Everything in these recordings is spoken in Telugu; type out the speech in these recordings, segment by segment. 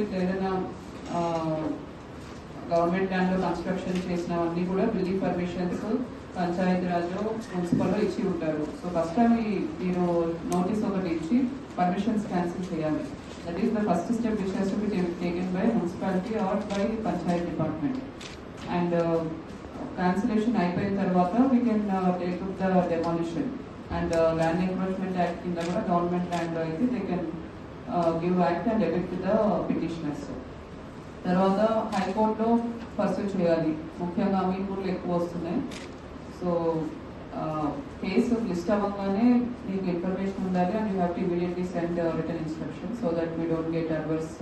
ఇట్ ఏదైనా గవర్నమెంట్ ల్యాండ్లో కన్స్ట్రక్షన్ చేసినవన్నీ కూడా బిల్డింగ్ పర్మిషన్స్ పంచాయతీరాజ్లో మున్సిపల్లో లో ఇచ్చి ఉంటారు. సో ఫస్ట్ అవి మీరు నోటీస్ ఒకటి ఇచ్చి పర్మిషన్స్ క్యాన్సిల్ చేయాలి. That is the first step which has to be taken by municipality or by panchayat department. And cancellation uh, అయిపోయిన తర్వాత we can take the demolition and land encroachment act కింద కూడా గవర్నమెంట్ ల్యాండ్లో అయితే they can give act and effect the petitioners తర్వాత హైకోర్టులో పర్సూ చేయాలి. ముఖ్యంగా అమీన్పూర్లు ఎక్కువ వస్తున్నాయి. సో uh, కేసు లిస్ట్ అవ్వగానే మీకు ఇన్ఫర్మేషన్ ఉండాలి and you have to immediately send return instruction so that we don't get adverse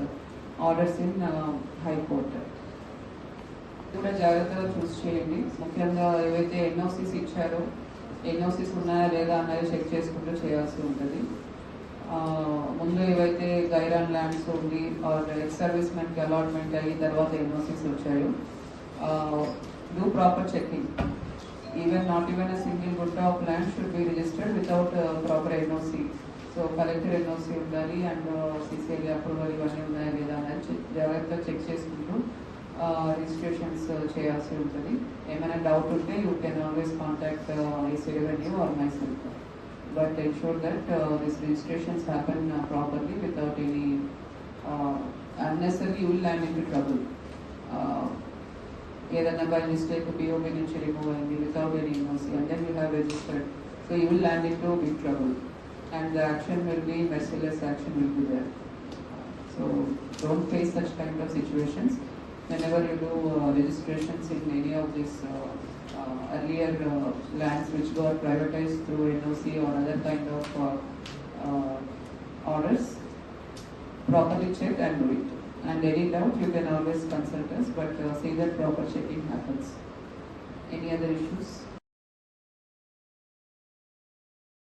orders in high court కూడా జాగ్రత్తగా చూస్ చేయండి. ముఖ్యంగా ఏవైతే ఎన్ఓసీస్ ఇచ్చారో ఎన్ఓసీస్ ఉన్నాయా లేదా అన్నది చెక్ చేసుకుంటూ చేయాల్సి ఉంటుంది. ఏవైతే lands only or ex service మెన్కి allotment అయ్యి తర్వాత ఎన్ఓసీస్ వచ్చాయో do proper checking even not even a single గుట్ట of land should be registered without proper NOC so collector NOC ఉండాలి అండ్ సిసిఎల్ అప్రూవల్ ఇవన్నీ ఉన్నాయా లేదా అనేది జాగ్రత్తగా చెక్ చేసుకుంటూ రిజిస్ట్రేషన్స్ చేయాల్సి ఉంటుంది. ఏమైనా డౌట్ ఉంటే యూ కెన్ ఆల్వేస్ కాంటాక్ట్ ఈ revenue or myself but ensure that this registrations happen properly without any unnecessary you will land in trouble ఏదైనా బై మిస్టేక్ పిఓపి నుంచి రిమూవ్ అయింది without any NOC and then you have registered so you will land into big trouble and the action will be merciless action will be there so don't face such kind of situations whenever you do uh, registrations in any of these uh, uh, earlier uh, lands which got privatized through NOC or other kind of uh, uh, orders, properly check and do it. And any doubt, you can always consult us, but uh, see that proper checking happens. Any other issues?